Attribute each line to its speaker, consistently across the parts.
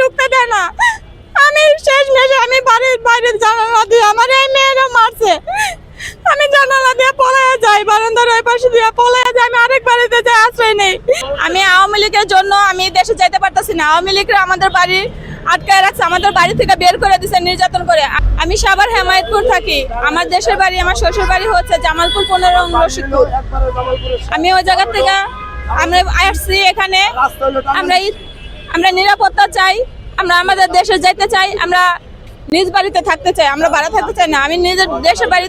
Speaker 1: ঢুকতে দেয় না। আমি শেষ মেশে আমি বাড়ির বাইরে জানালা দিয়ে আমার এই মেয়েরা মারছে। আমি জানালা দিয়ে পলায় যাই, বারান্দার ওই পাশে দিয়ে পলায় যাই, আমি আরেক বাড়িতে যাই, আশ্রয় নেই। আমি আওয়ামী লীগের জন্য আমি দেশে যাইতে পারতাছি না। আওয়ামী লীগরা আমাদের বাড়ি আটকায় রাখছে, আমাদের বাড়ি থেকে বের করে দিছে নির্যাতন করে। আমি সাবার হেমায়তপুর থাকি। আমার দেশের বাড়ি, আমার শ্বশুর বাড়ি হচ্ছে জামালপুর পনেরো রশিদপুর আমি ওই জায়গা থেকে আমরা আসছি এখানে। আমরা আমরা নিরাপত্তা চাই আমরা আমাদের দেশে যেতে চাই আমরা নিজ বাড়িতে থাকতে চাই আমরা ভাড়া থাকতে চাই না। আমি নিজের দেশের বাড়ি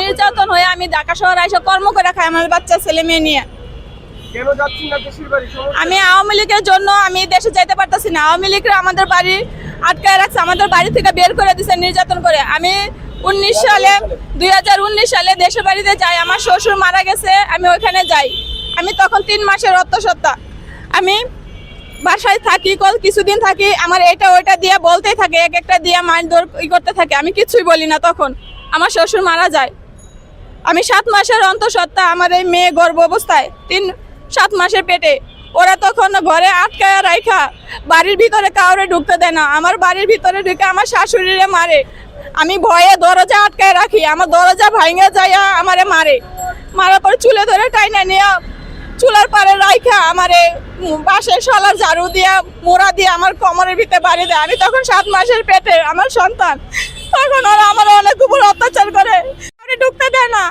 Speaker 1: নির্যাতন হয়ে আমি ঢাকা শহরে এসে কর্ম করে খাই আমার বাচ্চা ছেলে মেয়ে নিয়ে। আমি আওয়ামী লীগের জন্য আমি দেশে যেতে পারতেছি না। আওয়ামী লীগরা আমাদের বাড়ি আটকায় রাখছে আমাদের বাড়ি থেকে বের করে দিছে নির্যাতন করে। আমি উনিশ সালে দুই হাজার উনিশ সালে দেশের বাড়িতে যাই আমার শ্বশুর মারা গেছে আমি ওইখানে যাই। আমি তখন তিন মাসের অত্যাসত্তা আমি বাসায় থাকি, কল কিছুদিন থাকি, আমার এটা ওইটা দিয়ে বলতেই থাকে, এক একটা দিয়ে মারধর ই করতে থাকে। আমি কিছুই বলি না তখন। আমার শ্বশুর মারা যায়। আমি সাত মাসের অন্তঃসত্ত্বা আমার এই মেয়ে গর্ভ অবস্থায়, তিন, সাত মাসের পেটে। ওরা তখন ঘরে আটকায় রাইখা, বাড়ির ভিতরে কাউরে ঢুকতে দেয় না। আমার বাড়ির ভিতরে ঢুকে আমার শাশুড়িরে মারে। আমি ভয়ে দরজা আটকায় রাখি। আমার দরজা ভাঙে যাইয়া আমারে মারে। মারার পর চুলে ধরে টাইনা নিয়ে, চুলার পারে রাইখা আমারে উম, বাঁশের শলার ঝাড়ু দিয়া মোড়া দিয়ে আমার কোমরের ভিতরে বাড়ি দেয়। আমি তখন সাত মাসের পেটে আমার সন্তান। তখন ওরা আমার অনেক উপর অত্যাচার করে। ঢুকতে দেয় না।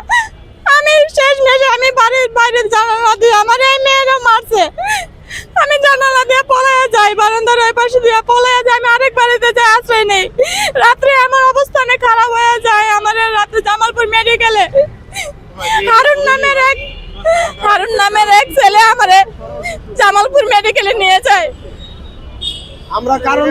Speaker 1: আমি শেষ মেশে আমি বাড়ির বাইরে জানালা দিয়ে আমার এই মেয়েরা মারছে। আমি জানালা দিয়ে পলায় যাই বারান্দার ওই পাশে দিয়ে পলায় যাই। আমি আরেক বাড়িতে যাই আশ্রয় নেই। রাত্রে আমার অবস্থানে খারাপ হয়ে যায় আমার রাত্রে জামালপুর মেডিকেলে হারুন এক হারুন নামের এক ছেলে আমারে জামালপুর মেডিকেলে নিয়ে যায়।
Speaker 2: আমরা কারণ